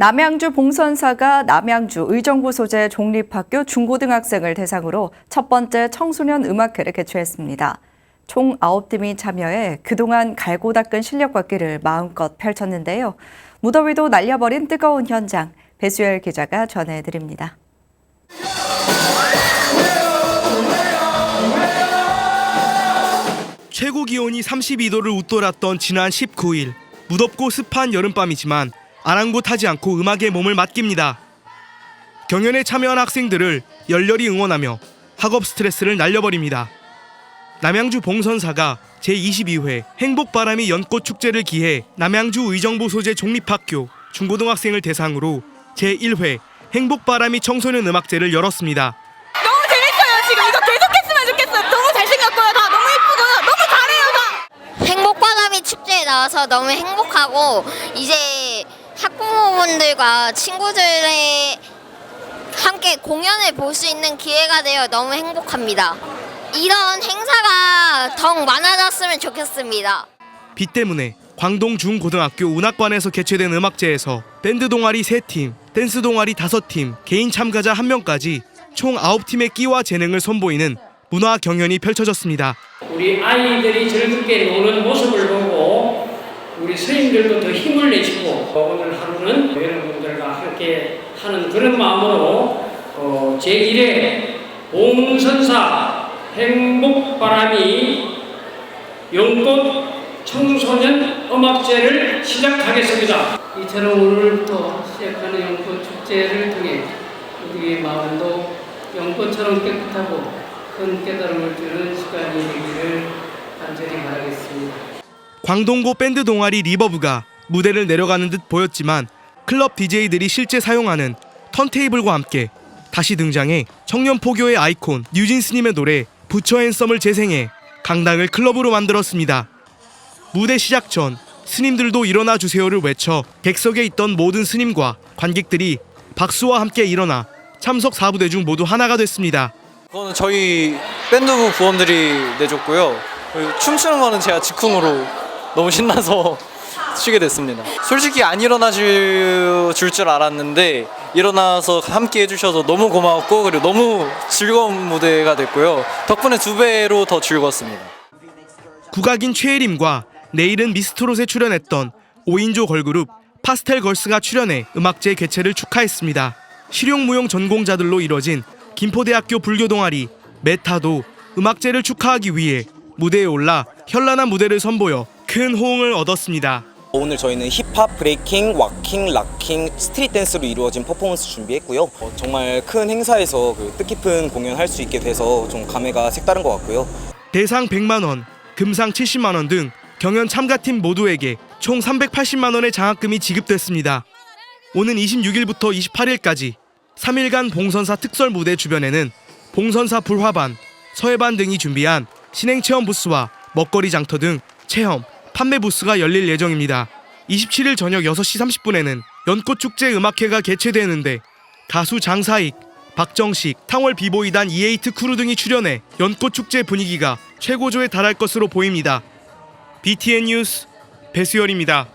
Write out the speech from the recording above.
남양주 봉선사가 남양주 의정부 소재 종립학교 중고등학생을 대상으로 첫 번째 청소년 음악회를 개최했습니다. 총 9팀이 참여해 그동안 갈고 닦은 실력 걷기를 마음껏 펼쳤는데요. 무더위도 날려버린 뜨거운 현장, 배수열 기자가 전해드립니다. 최고 기온이 32도를 웃돌았던 지난 19일 무덥고 습한 여름밤이지만 아랑곳하지 않고 음악에 몸을 맡깁니다. 경연에 참여한 학생들을 열렬히 응원하며 학업 스트레스를 날려버립니다. 남양주 봉선사가 제22회 행복바람이 연꽃 축제를 기해 남양주 의정부 소재 종립학교 중고등학생을 대상으로 제1회 행복바람이 청소년 음악제를 열었습니다. 너무 재밌어요 지금 이거 계속했으면 좋겠어요 너무 잘생겼고요 다 너무 예쁘고요 너무 잘해요 다 행복바람이 축제에 나와서 너무 행복하고 이제 학부모분들과 친구들의 함께 공연을 볼 수 있는 기회가 되어 너무 행복합니다. 이런 행사가 더욱 많아졌으면 좋겠습니다. 비 때문에 광동 중고등학교 운악관에서 개최된 음악제에서 밴드 동아리 3팀, 댄스 동아리 5팀, 개인 참가자 1명까지 총 9팀의 끼와 재능을 선보이는 문화 경연이 펼쳐졌습니다. 우리 아이들이 즐겁게 노는 모습을 보고 우리 스님들도 더 힘을 내시고 오늘 하루는 여러분들과 함께 하는 그런 마음으로 어, 제1회 봉선사 행복바람이 연꽃 청소년 음악제를 시작하겠습니다. 이처럼 오늘부터 시작하는 연꽃 축제를 통해 우리의 마음도 연꽃처럼 깨끗하고 큰 깨달음을 주는 시간이 되기를 간절히 바라겠습니다. 광동고 밴드 동아리 리버브가 무대를 내려가는 듯 보였지만 클럽 DJ들이 실제 사용하는 턴테이블과 함께 다시 등장해 청년 포교의 아이콘 뉴진 스님의 노래 부처 앤 썸을 재생해 강당을 클럽으로 만들었습니다. 무대 시작 전 스님들도 일어나 주세요를 외쳐 객석에 있던 모든 스님과 관객들이 박수와 함께 일어나 참석 4부대 중 모두 하나가 됐습니다. 그거는 저희 밴드부 부원들이 내줬고요. 춤추는 거는 제가 즉흥으로 너무 신나서 추게 됐습니다. 솔직히 안 일어나줄 줄 알았는데 일어나서 함께 해주셔서 너무 고마웠고 그리고 너무 즐거운 무대가 됐고요. 덕분에 두 배로 더 즐거웠습니다. 국악인 최혜림과 내일은 미스트롯에 출연했던 5인조 걸그룹 파스텔 걸스가 출연해 음악제 개최를 축하했습니다. 실용무용 전공자들로 이뤄진 김포대학교 불교 동아리 메타도 음악제를 축하하기 위해 무대에 올라 현란한 무대를 선보여 큰 호응을 얻었습니다. 오늘 저희는 힙합, 브레이킹, 왁킹, 락킹, 스트릿 댄스로 이루어진 퍼포먼스 준비했고요. 어, 정말 큰 행사에서 그 뜻깊은 공연할 수 있게 돼서 좀 감회가 색다른 것 같고요. 대상 100만 원, 금상 70만 원 등 경연 참가팀 모두에게 총 380만 원의 장학금이 지급됐습니다. 오는 26일부터 28일까지 3일간 봉선사 특설 무대 주변에는 봉선사 불화반, 서해반 등이 준비한 신행 체험 부스와 먹거리 장터 등 체험, 판매 부스가 열릴 예정입니다. 27일 저녁 6시 30분에는 연꽃 축제 음악회가 개최되는데 가수 장사익, 박정식, 탕월 비보이단 이에이트 크루 등이 출연해 연꽃 축제 분위기가 최고조에 달할 것으로 보입니다. BTN 뉴스 배수열입니다.